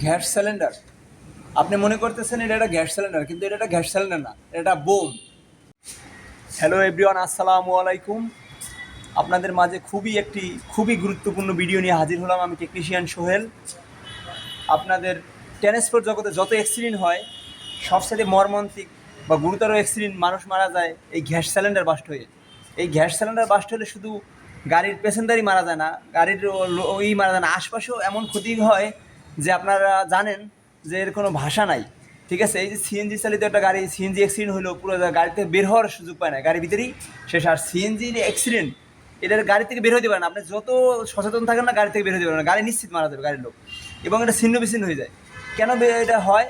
Gas cylinder. আপনি মনে করতেছেন এটা একটা গ্যাস সিলিন্ডার, কিন্তু এটা একটা গ্যাস সিলিন্ডার না, এটা বোম। হ্যালো এভরিওয়ান আসসালামু আলাইকুম। আপনাদের মাঝে খুবই একটি, খুবই গুরুত্বপূর্ণ ভিডিও নিয়ে হাজির হলাম আমি টেকনিশিয়ান সোহেল। আপনাদের ট্রান্সপোর্ট জগতে যত অ্যাক্সিডেন্ট হয় সবসাথে মর্মান্তিক বা গুরুতর অ্যাক্সিডেন্ট মানুষ মারা যায় এই গ্যাস সিলিন্ডার বাস্ট হয়ে। এই গ্যাস সিলিন্ডার বাস্ট হলে শুধু গাড়ির প্যাসেঞ্জারই মারা যায় না, গাড়ির ওই মারা যায় না, আশপাশেও এমন ক্ষতি হয় যে আপনারা জানেন যে এর কোনো ভাষা নাই, ঠিক আছে? এই যে সিএনজি চালিত একটা গাড়ি, সিএনজি অ্যাক্সিডেন্ট হলো, পুরো গাড়িতে বের হওয়ার সুযোগ পায় না গাড়ির ভিতরেই শেষ। আর সিএনজির অ্যাক্সিডেন্ট এটার গাড়ি থেকে বের হতে পারে না। আপনি যত সচেতন থাকেন না, গাড়ি থেকে বের হতে পারেন না। গাড়ি নিশ্চিত মারা যাবে, গাড়ির লোক। এবং এটা ছিন্ন বিচ্ছিন্ন হয়ে যায়। কেন এটা হয়?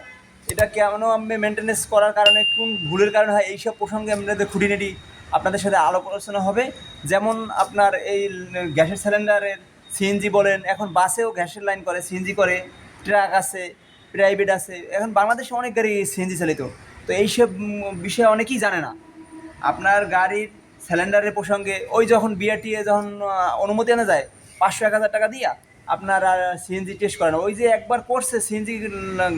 এটা কেন আমি মেনটেনেন্স করার কারণে, কোন ভুলের কারণে হয়? এইসব প্রসঙ্গে আপনাদের খুঁটিনাটি আপনাদের সাথে আলোচনা হবে। যেমন আপনার এই গ্যাসের সিলিন্ডারের সিএনজি বলেন, এখন বাসেও গ্যাসের লাইন করে, সিএনজি করে, ট্রাক আছে, প্রাইভেট আছে। এখন বাংলাদেশে অনেক গাড়ি সিএনজি চালিত। তো এইসব বিষয়ে অনেকেই জানে না। আপনার গাড়ির সিলিন্ডারের প্রসঙ্গে ওই যখন বিআরটিএ যখন অনুমতি আনা যায়, পাঁচশো এক হাজার টাকা দিয়া আপনার আর সিএনজি টেস্ট করে না ওই যে একবার করছে সিএনজি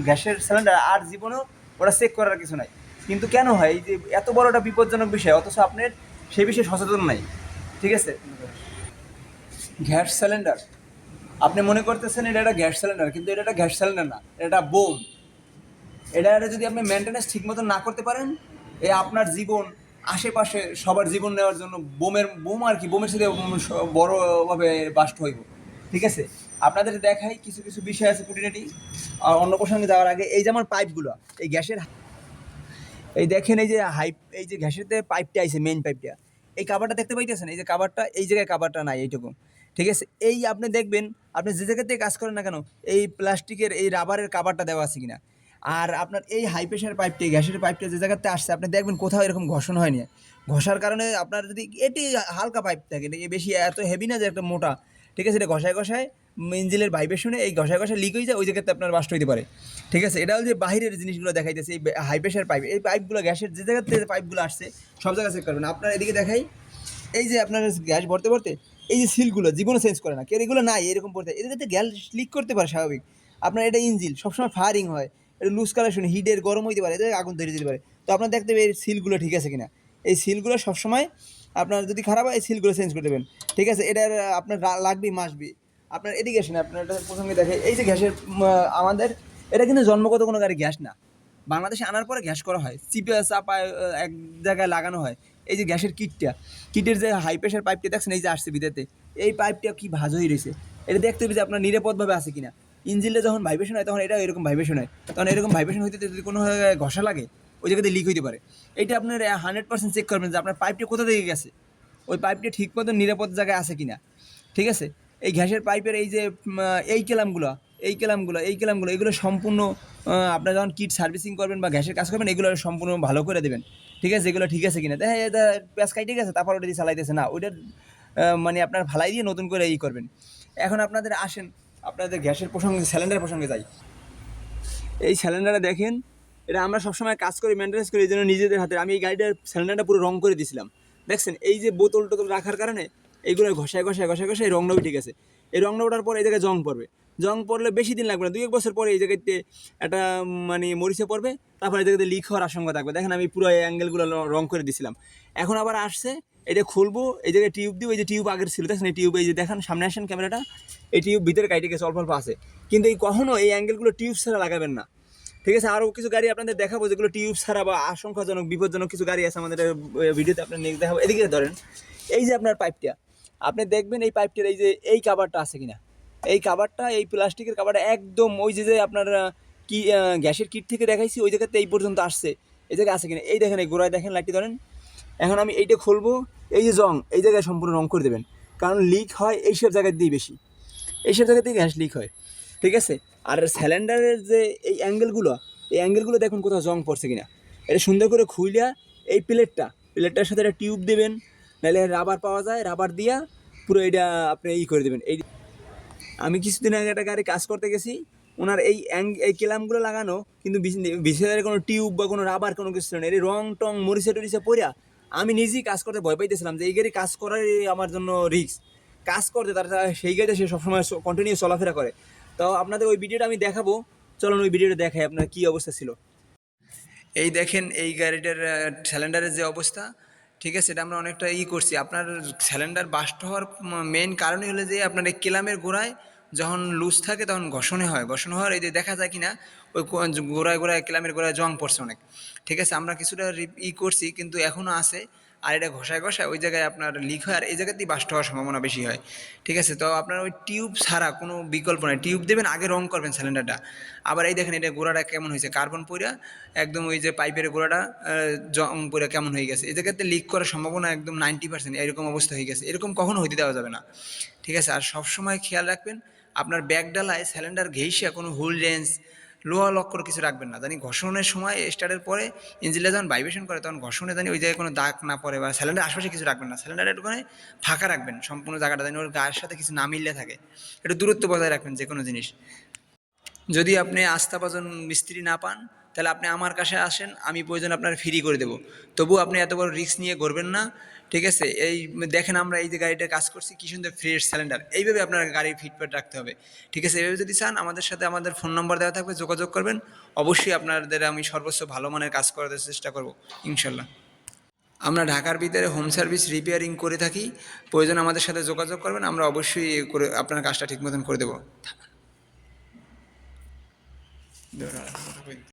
গ্যাসের সিলিন্ডার আর জীবনেও ওটা চেক করার কিছু নাই। কিন্তু কেন হয়? এই যে এত বড় একটা বিপজ্জনক বিষয়, অথচ আপনার সেই বিষয়ে সচেতন নাই। ঠিক আছে? Gas cylinder. আপনি মনে করতেছেন এটা একটা গ্যাস সিলিন্ডার, কিন্তু এটা একটা গ্যাস সিলিন্ডার না, এটা বোম। এটা এটা যদি আপনি মেনটেন্যান্স ঠিক মতো না করতে পারেন, এ আপনার জীবন, আশেপাশে সবার জীবন নেওয়ার জন্য বোমের, বোম আর কি, বোমের সাথে বড়ভাবে বাস্ট হইব। ঠিক আছে? আপনাদের দেখাই কিছু কিছু বিষয় আছে খুঁটিনাটি। আর অন্য প্রসঙ্গে যাওয়ার আগে, এই যে আমার পাইপগুলো এই গ্যাসের এই দেখেন, এই যে হাইপ এই যে গ্যাসের পাইপটা আছে মেইন পাইপটা এই কাবারটা দেখতে পাইতেছেন? এই যে কাবারটা এই জায়গায় কাবারটা নাই এইটুকু। ঠিক আছে? এই আপনি দেখবেন, আপনি যে জায়গাতে কাজ করেন না কেন, এই প্লাস্টিকের, এই রাবারের কাবারটা দেওয়া আছে কিনা। আর আপনার এই হাই প্রেশার পাইপটি গ্যাসের পাইপটা যে জায়গাতে আসছে, আপনি দেখবেন কোথাও এরকম ঘষণ হয়নি। ঘষার কারণে আপনার যদি এটি হালকা পাইপ থাকে, এটা বেশি এত হেভি না যে একটা মোটা। ঠিক আছে? এটা ঘষায় ঘষায় ইঞ্জিনের ভাইব্রেশনে এই ঘষায় ঘষায় লিক হয়ে যায়, ওই জায়গাতে আপনার বাস্ট হইতে পারে। ঠিক আছে? এটা হল যে বাইরের জিনিসগুলো দেখাইতেছে, এই হাই প্রেশার পাইপ এই পাইপগুলো গ্যাসের যে জায়গাতে পাইপগুলো আসছে, সব জায়গায় চেক করবেন। আপনার এদিকে দেখাই, এই যে আপনার গ্যাস ভরতে ভরতে এই যে সিলগুলো জীবনে চেঞ্জ করে না কেউ এগুলো নাই, এরকম পড়তে। এদিকে গ্যাস লিক করতে পারে স্বাভাবিক। আপনার এটা ইঞ্জিন সবসময় ফায়ারিং হয়। এটা লুজ কালেকশন হিটের গরম হইতে পারে এদের আগুন ধরে দিতে পারে। তো আপনার দেখতে হবে এই সিলগুলো ঠিক আছে কিনা। এই সিলগুলো সবসময় আপনার যদি খারাপ হয়, এই সিলগুলো চেঞ্জ করে দেবেন। ঠিক আছে এটা আপনার লাগবে মাসবি আপনার এদিকে আসেন, আপনার এটা প্রসঙ্গে দেখে, এই যে গ্যাসের আমাদের, এটা কিন্তু জন্মগত কোনো গাড়ি গ্যাস না। বাংলাদেশে আনার পরে গ্যাস করা হয়। চিপে চাপায় এক জায়গায় লাগানো হয়। এই যে গ্যাসের কিটটা, কিটের যে হাই প্রেশার পাইপটা দেখছেন, এই যে আসছে বিদেতে, এই পাইপটা কি ভাজ হয়ে রয়েছে? এটা দেখতে হবে যে আপনার নিরাপদভাবে আছে কিনা। ইঞ্জিনে যখন ভাইব্রেশন হয়, তখন এটা এরকম ভাইব্রেশন হয়। তখন এরকম ভাইব্রেশন হইতে যদি কোনো ঘষা লাগে, ওই জায়গাতে লিক হইতে পারে। এটা আপনার হান্ড্রেড পার্সেন্ট চেক করবেন যে আপনার পাইপটা কোথা থেকে গেছে। ওই পাইপটা ঠিক মতো নিরাপদ জায়গায় আছে কিনা। ঠিক আছে? এই গ্যাসের পাইপের এই যে এই কেলামগুলো এই কেলামগুলো এই কেলামগুলো এগুলো সম্পূর্ণ আপনার যখন কিট সার্ভিসিং করবেন বা গ্যাসের কাজ করবেন, এগুলো সম্পূর্ণ ভালো করে দেবেন। ঠিক আছে? এগুলো ঠিক আছে কিনা। দেখা যায় এটা পেঁয়াজ কাইটে গেছে, তারপর ওটা দিয়ে চালাইতেছে। না ওইটা মানে আপনার ভালাই দিয়ে নতুন করে ই করবেন। এখন আপনাদের আসেন, আপনাদের গ্যাসের প্রসঙ্গে সিলিন্ডার প্রসঙ্গে যাই। এই সিলিন্ডারটা দেখেন, এটা আমরা সবসময় কাজ করি মেনটেন্স করি, এই জন্য নিজেদের হাতে। আমি এই গাড়িটার সিলিন্ডারটা পুরো রং করে দিয়েছিলাম দেখছেন? এই যে বোতল টোতল রাখার কারণে, এইগুলো ঘষায় ঘষায় ঘষায় ঘষায় এই রংটা ঠিক আছে এই রংটা ওঠার পর এই জায়গায় জং পড়বে। জং পড়লে বেশি দিন লাগবে না। দুই এক বছর পরে এই জায়গাতে একটা মানে মরিচে পড়বে, তারপরে এই জায়গাতে লিক হওয়ার আশঙ্কা থাকবে। দেখেন আমি পুরো এই অ্যাঙ্গেলগুলো রং করে দিয়েছিলাম এখন আবার আসছে, এটা খুলবো, এই জায়গায় টিউব দিব, এই যে টিউব আগের ছিল, দেখেন এই টিউব এই যে দেখেন, সামনে আসেন ক্যামেরাটা এই টিউব ভিতরে কাইটে গেছে, অল্প অল্প আছে। কিন্তু এই কখনও এই অ্যাঙ্গেলগুলো টিউব ছাড়া লাগাবেন না। ঠিক আছে আরও কিছু গাড়ি আপনাদের দেখাবো, যেগুলো টিউব ছাড়া বা আশঙ্কাজনক, বিপজ্জনক কিছু গাড়ি আছে আমাদের ভিডিওতে আপনার দেখাবো। এদিকে ধরেন, এই যে আপনার পাইপটা আপনি দেখবেন এই পাইপটার এই যে, এই কাভারটা আছে কিনা? এই কাভারটা এই প্লাস্টিকের কাভারটা একদম ওই যে যে আপনার কি গ্যাসের কিট থেকে দেখাইছি, ওই জায়গাতে এই পর্যন্ত আসছে। এই জায়গায় আছে কিনা? এই দেখেন, এই গোড়ায় দেখেন লাইটটি ধরেন। এখন আমি এইটা খুলবো, এই যে জং এই জায়গায় সম্পূর্ণ রং করে দেবেন। কারণ লিক হয় এইসব জায়গায় দিয়ে বেশি। এইসব জায়গাতেই গ্যাস লিক হয়। ঠিক আছে? আর স্যালেন্ডারের যে এই অ্যাঙ্গেলগুলো এই অ্যাঙ্গেলগুলো দেখুন কোথাও জং পড়ছে কিনা। এটা সুন্দর করে খুইলিয়া এই প্লেটটা, প্লেটটার সাথে একটা টিউব দেবেন। নাহলে রাবার পাওয়া যায় রাবার দিয়া পুরো এটা আপনি ই করে দেবেন। এই আমি কিছুদিন আগে একটা গাড়ি কাজ করতে গেছি, ওনার এই এই কেলামগুলো লাগানো, কিন্তু বিশেষ কোনো টিউব বা কোনো রাবার কোনো কিছু ছিল না এই রং টং মরিচে টরিচে পড়িয়া আমি নিজেই কাজ করতে ভয় পাইতেছিলাম যে এই গাড়ি কাজ করারই আমার জন্য রিস্ক কাজ করতে তার সেই গাড়িতে সে সবসময় কন্টিনিউ চলাফেরা করে। তো আপনাদের ওই ভিডিওটা আমি দেখাবো, চলুন ওই ভিডিওটা দেখাই আপনার কী অবস্থা ছিল। এই দেখেন এই গাড়িটার সিলিন্ডারের যে অবস্থা ঠিক আছে, এটা আমরা অনেকটা ই করছি। আপনার সিলিন্ডার বাস্ট হওয়ার মেন কারণই হলো যে আপনার এই কেলামের গোড়ায় যখন লুজ থাকে তখন ঘষণে হয়। ঘষণ হওয়ার এই যে দেখা যায় কি না ওই গোড়ায় গোড়ায়, কেলামের গোড়ায় জং পড়ছে অনেক। ঠিক আছে, আমরা কিছুটা ই করছি, কিন্তু এখনও আছে। আর এটা ঘষায় ঘষায় ওই জায়গায় আপনার লিক হয়, আর এই জায়গাতেই বাস্ট হওয়ার সম্ভাবনা বেশি হয়। ঠিক আছে? তো আপনার ওই টিউব ছাড়া কোনো বিকল্প নেই। টিউব দেবেন, আগে রং করবেন সিলিন্ডারটা আবার এই দেখেন, এটা গোড়াটা কেমন হয়েছে? কার্বন পইরা একদম ওই যে পাইপের গোড়াটা জং পইরা কেমন হয়ে গেছে? এই জায়গাতে লিক করার সম্ভাবনা একদম নাইনটি পার্সেন্ট এরকম অবস্থা হয়ে গেছে। এরকম কখনো হইতে দেওয়া যাবে না। ঠিক আছে? আর সবসময় খেয়াল রাখবেন, আপনার ব্যাগ ডালায় সিলিন্ডার ঘেইসা কোনো হুল রেঞ্জ লোহা লক্কর কিছু রাখবেন না। জানি ঘর্ষণের সময় স্টার্টের পরে ইঞ্জিনটা যখন ভাইব্রেশন করে, তখন ঘর্ষণে জানি ওই জায়গায় কোনো দাগ না পড়ে বা সিলিন্ডার আশপাশে কিছু রাখবেন না। সিলিন্ডার একটুখানি ফাঁকা রাখবেন, সম্পূর্ণ জায়গাটা জানি ওর গায়ের সাথে কিছু না মিললে থাকে। একটু দূরত্ব বজায় রাখবেন যে কোনো জিনিস। যদি আপনি আস্থাভাজন মিস্ত্রি না পান তাহলে আপনি আমার কাছে আসেন, আমি প্রয়োজন আপনার ফ্রি করে দেবো। তবু আপনি এত বড় রিস্ক নিয়ে করবেন না, ঠিক আছে? এই দেখেন আমরা এই যে গাড়িটা কাজ করছি, কি সুন্দর ফ্রেশ সিলিন্ডার এইভাবে আপনার গাড়ির ফিটফাট রাখতে হবে, ঠিক আছে? এইভাবে যদি চান, আমাদের সাথে আমাদের ফোন নম্বর দেওয়া থাকবে, যোগাযোগ করবেন। অবশ্যই আপনাদের আমি সর্বোচ্চ ভালো মানের কাজ করার চেষ্টা করব, ইনশাল্লাহ। আমরা ঢাকার ভিতরে হোম সার্ভিস রিপেয়ারিং করে থাকি, প্রয়োজন আমাদের সাথে যোগাযোগ করবেন, আমরা অবশ্যই করে আপনার কাজটা ঠিক মতন করে দেবো।